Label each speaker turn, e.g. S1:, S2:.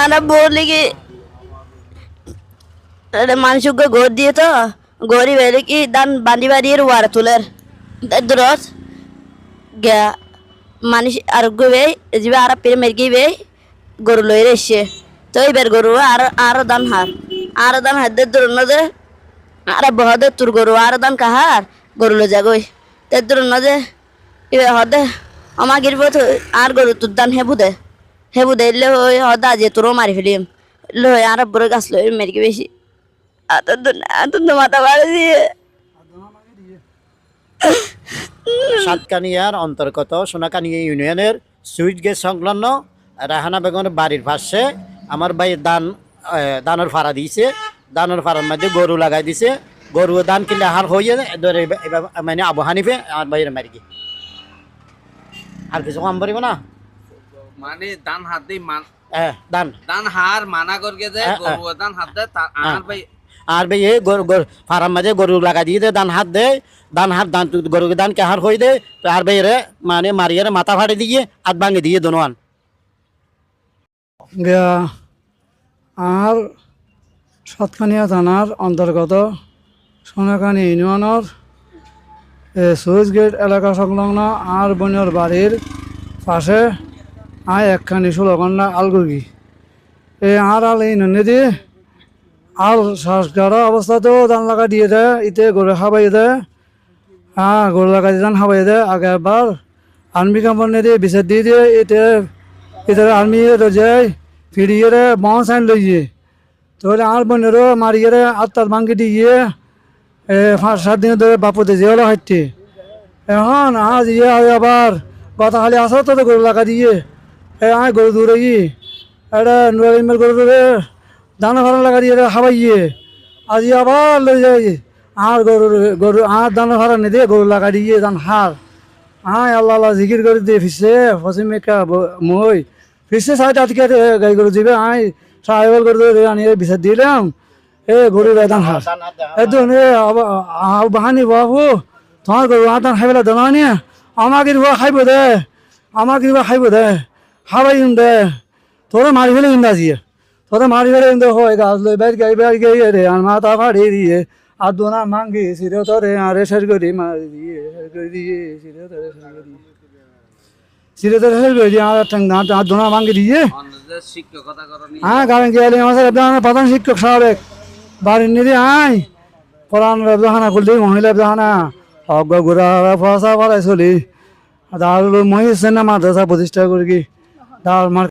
S1: আর বলি কি মানুষকে ঘর দিয়ে তো, গরিব এলে কি দান বান্দি বাড়িয়ে ওয়ার তুলের? দূরত গা, মানুষ আর গবে যাবে আর পেরে মেরগি বে গরু লই রেসে তো এবার গরু আর আর দান হার। আর দান হাত দূর নদে আর বহদে তোর গরু, আর দান কাহার? গরু লো যাগই। তে দূর নদে এবার হদে আমার গিরবত, আর গরু তোর দান হেবু দে হেবু দে এলে ওই হদা যে তোরও মারি ফেলিম। লই আর বড় গাছ লই মেরগি বেশি আতন্দ আতন্দ মাথা বাড়ি দিয়ে
S2: সাতকানিয়ার অন্তর্গত সোনাকানিয়া ইউনিয়নের সুইচ গেট সংলগ্ন রাহানা বেগমের বাড়ির পাশে আমার ভাই দান দানের ফাড়া দিয়েছে দানের ফাড়ার মধ্যে গরু লাগাই দিছে। গরু দান কিনলে হার হয়ে মানে আবু হানিফে আমার ভাইয়ের মারি আর কিছু কম পারিব না।
S3: মানে দান হাত দিয়ে মান
S2: হ্যাঁ দান।
S3: দান হার মানা করকে
S2: হ্যাঁ।
S3: গরু দান হাত দেয় তার আর ভাই
S2: আর ভাই এই গরু ফার্ম মাঝে গরু লাগাই দিয়ে দেয় দান হাত দেয় দান হাত দান গরুকে দান কে হার হয়ে দেয় তো আর ভাই রে মানে মারিয়ে মাথা ফাড়ে দিয়ে হাত ভাঙে দিয়ে দোনোয়ান।
S4: আর সাতখানিয়া থানার অন্তর্গত সোনাকানি ইউনিয়নের সুইচ গেট এলাকা সংলগ্ন আর বনের বাড়ির পাশে আয় একখানি ষোলখণ্ডা আলগুগি। এই আর আল এই নদী আল শ্বাসগাড়া অবস্থাতেও দান লাগা দিয়ে দেয় ইতে গরু খাবাই দেয় হ্যাঁ গরু লাগা দিয়ে দান খাবাই দেয় আগে একবার আর্মি কোম্পানি দিয়ে বিচার দিয়ে দিয়ে এতে এতে আর্মি যায়, ফিরিয়ে রে বাঁ সাইন লইয়ে তাহলে আর বোনেরও মারিয়ে রে আত্মার ভাঙ্গি দিয়ে এ, পাঁচ সাত দিন ধরে বাপুতে যে হলো হাঁটতে এখন আজ ইয়ে আবার কথা খালি আসো তো গরু লাগা দিয়ে। আয় গরু দূরে ই এটা নুরালিমের গরু দূরে দানা ভাড়া লাগা দিয়ে হাবাইয়ে আজ আবার লই যাই আর গরু গরু, আর দানা ভাড়া নিয়ে দিয়ে গরু লাগা দিয়ে দান হার। আয় আল্লাহ আল্লাহ, জিকির করে দিয়ে ফিসে ফসিম মেকা মই। ফিসে সাইড আটকে গাই গরু দিবে, আয়। সাহেবল করে দিয়ে আনিয়ে বিচার দিলাম। এ, গরু বেদান হার। একদম এ বাহানি বাবু তোমার গরু আদান খাইবেলা দেনা নিয়ে আমাকে খাইব দে। আমাকে খাইব দে। খাবাই দে তোরে মারি ফেলে ইন্দা দিয়ে তোরে মারি ফেলে ইন্দা হয়, গাছ লই বাইর গাই বাইর গাই রে আর মাথা ফাড়ি দিয়ে। আর দোনা মাঙ্গি সিরে তোরে, আরে সের করি মারি দিয়ে সের করে দিয়ে সিরে তোরে সের করে দিয়ে। সিরে তোরে সের করে দিয়ে, আর আর দোনা মাঙ্গি দিয়ে। হ্যাঁ কারণ আমাদের আপনার প্রধান শিক্ষক সাহেব বাড়ির নিদি আই কোরআন ব্যবধানা করলি মহিলা ব্যবধানা অজ্ঞ ঘুরা ফসা করাই চলি। তার মহিষ মাদ্রাসা প্রতিষ্ঠা করি কি তার মার